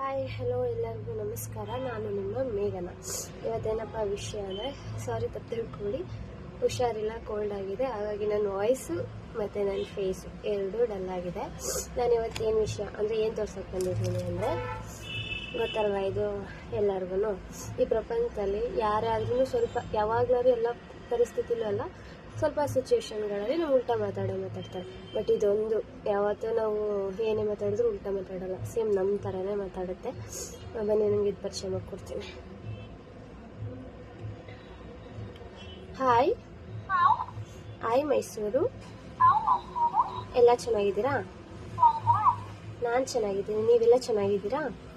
Hi hello ಎಲ್ಲರಿಗೂ ನಮಸ್ಕಾರ. ನಾನು ನಿಮ್ಮ ಮೇಘನ. ಇವತ್ತೇನಪ್ಪ ವಿಷಯ ಅಂದರೆ ಸಾರಿ ತಪ್ಪು ತಿಳ್ಕೊಳ್ಳಿ ಹುಷಾರಿಲ್ಲ ಕೋಲ್ಡ್ ಆಗಿದೆ. ಹಾಗಾಗಿ ನನ್ನ ವಾಯ್ಸು ಮತ್ತು ನನ್ನ ಫೇಸು ಎರಡೂ ಡಲ್ ಆಗಿದೆ. ನಾನು ಇವತ್ತೇನು ವಿಷಯ ಅಂದರೆ, ಏನು ತೋರ್ಸೋಕೆ ಬಂದಿದ್ದೀನಿ ಅಂದರೆ, ಗೊತ್ತಲ್ವ ಇದು ಎಲ್ಲರಿಗೂ ಈ ಪ್ರಪಂಚದಲ್ಲಿ ಯಾರಾದ್ರೂ ಸ್ವಲ್ಪ ಯಾವಾಗಲಾದ್ರೂ ಎಲ್ಲ ಪರಿಸ್ಥಿತಿಲೂ ಅಲ್ಲ ಸ್ವಲ್ಪ ಸಿಚುವೇಶನ್ಗಳಲ್ಲಿ ನಾವು ಉಲ್ಟಾ ಮಾತಾಡೋ ಮಾತಾಡ್ತಾರೆ. ಬಟ್ ಇದೊಂದು, ಯಾವತ್ತೂ ನಾವು ಏನೇ ಮಾತಾಡಿದ್ರು ಉಲ್ಟಾ ಮಾತಾಡಲ್ಲ. ಸೇಮ್ ನಮ್ಮ ಥರನೇ ಮಾತಾಡುತ್ತೆ. ಬನ್ನಿ, ನಿಮ್ಗೆ ಇದು ಪರಿಚಯ ಮಾಡಿಕೊಡ್ತೀನಿ. Hi hi Mysuru. ಎಲ್ಲ ಚೆನ್ನಾಗಿದ್ದೀರಾ? ನಾನು ಚೆನ್ನಾಗಿದ್ದೀನಿ. ನೀವೆಲ್ಲ ಚೆನ್ನಾಗಿದ್ದೀರಾ?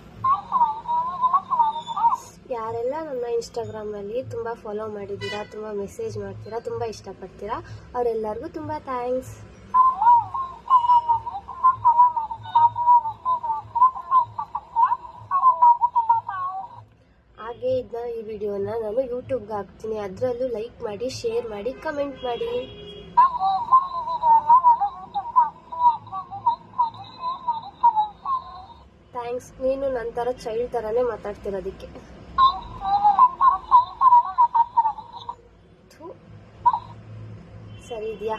ಯಾರೆಲ್ಲ ನನ್ನ ಇನ್ಸ್ಟಾಗ್ರಾಮಲ್ಲಿ ತುಂಬ ಫಾಲೋ ಮಾಡಿದ್ದೀರಾ, ತುಂಬ ಮೆಸೇಜ್ ಮಾಡ್ತೀರಾ, ತುಂಬ ಇಷ್ಟಪಡ್ತೀರಾ, ಅವರೆಲ್ಲರಿಗೂ ತುಂಬ ಥ್ಯಾಂಕ್ಸ್ ಹಾಗೆ ಇದನ್ನ ಈ ವಿಡಿಯೋನ ನಾನು ಯೂಟ್ಯೂಬ್ಗೆ ಹಾಕ್ತೀನಿ. ಅದರಲ್ಲೂ ಲೈಕ್ ಮಾಡಿ ಶೇರ್ ಮಾಡಿ ಕಮೆಂಟ್ ಮಾಡಿ. ಥ್ಯಾಂಕ್ಸ್ ನೀನು ಥರ ಚೈಲ್ಡ್ ಥರನೇ ಮಾತಾಡ್ತಿರೋದಕ್ಕೆ. ಇದೆಯಾ?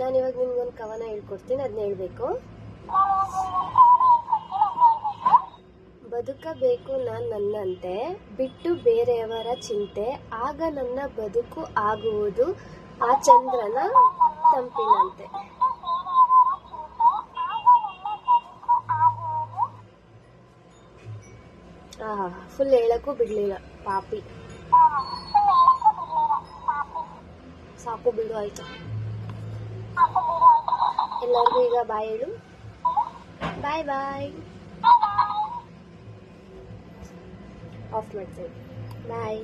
ನಾನು ಇವಾಗ ನಿಮ್ಗೊಂದು ಕವನ ಹೇಳ್ಕೊಡ್ತೀನಿ ಅದನ್ನ ಹೇಳ್ಬೇಕು. ಬದುಕಬೇಕು ನಾನು ನನ್ನಂತೆ, ಬಿಟ್ಟು ಬೇರೆಯವರ ಚಿಂತೆ, ಆಗ ನನ್ನ ಬದುಕು ಆಗುವುದು ಆ ಚಂದ್ರನ ತಂಪಿನಂತೆ. ಫುಲ್ ಹೇಳಕ್ಕೂ ಬಿಡ್ಲಿಲ್ಲ, ಪಾಪಿ. ಸಾಕು ಬಿಡು ಆಯ್ತು ಎಲ್ಲರಿಗೂ ಈಗ ಬಾಯ್ ಹೇಳು ಬಾಯ್ ಬಾಯ್ ಆಫ್ ಮಾಡ್ತೀನಿ ಬಾಯ್